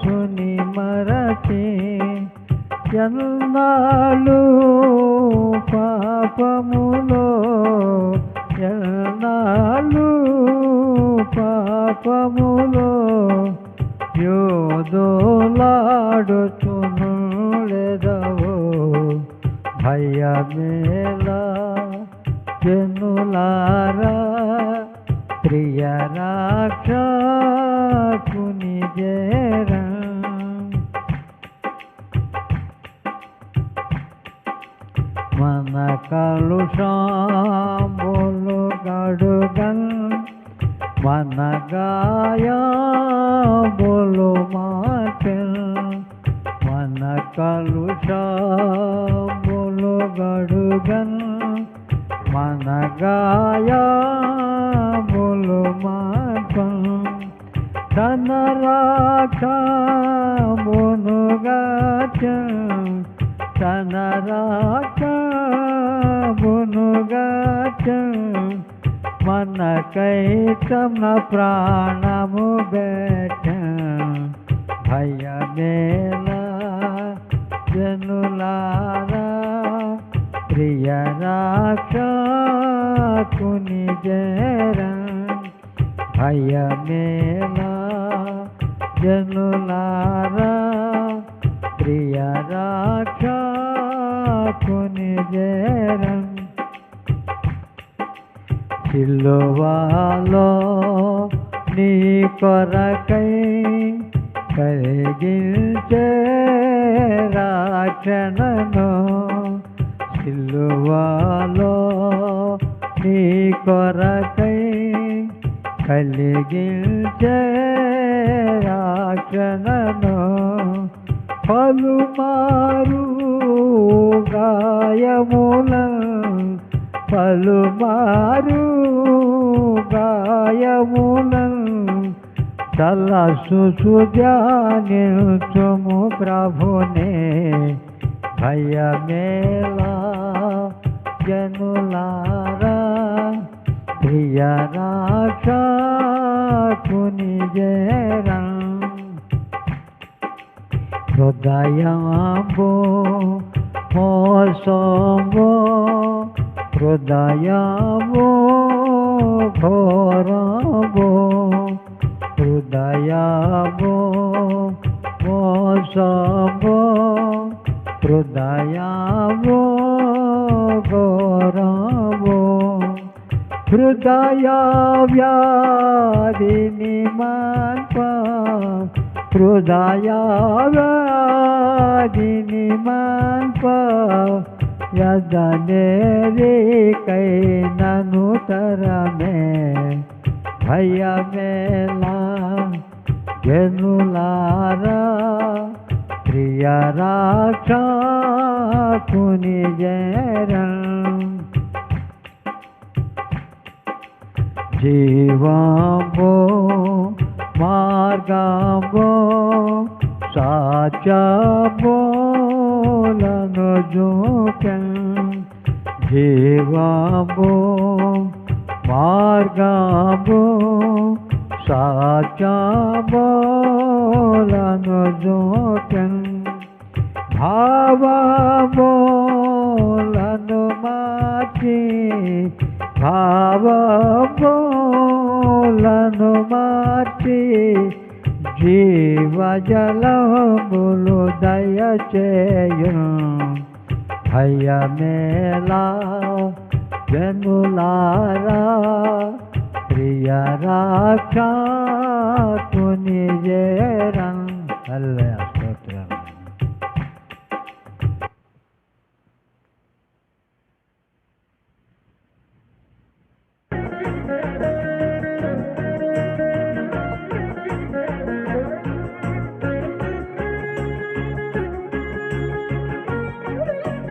సుని మరచి ఎన్నాళ్ళు పాపములో ఎన్నాళ్ళు పాపములో యోధులాడుచును లేదవో భయమేలా జనులారా ప్రియ మన కలుషాంబులు గడుగన్. మన గాయాబులు మాటల్ మన కలుషాంబులు గడుగన్. మన గాయాబులు మాటల్ తన రాక్షమునుగాచల్ తన రాక్ష మనకై తమ ప్రాణము బెట్ట భయమేలా జనులారా ప్రియ రాక్షకుని జరా. భయమేలా జనులారా ప్రియ రాక్షకుని జరం. సిల్లువాలో నీ కొరకై కలిగించే రాక్షణను సిల్లువాలో నీ కొరకై కలిగించే రాక్షణను పలుమారు గాయములను పలుమారు గాయముల తలసు సుధ్యానిల్చుము ప్రభునే. భయమేలా జనులారా ప్రియ రాక్షకుని జరా హృదయాంబో మోసంబో హృదయాంబో ఘోరంబో హృదయాంబో మోసంబో హృదయాంబో ఘోరంబో హృదయ వ్యాధిని మాన్ప హృదయ వ్యాధిని మాన్ప యదనేరికై నను తరమే భయమేలా జనులారా ప్రియ రాక్షకుని జరం జీవాంబో మార్గాంబో సాచబోలను జోకం జీవాంబో మార్గాంబో సాచబోలను జోకం భావబోలను మార్చి భావబోలను మార్చి జీవజలములు దయచేయు భయమేలా జనులారా ప్రియ రాక్షా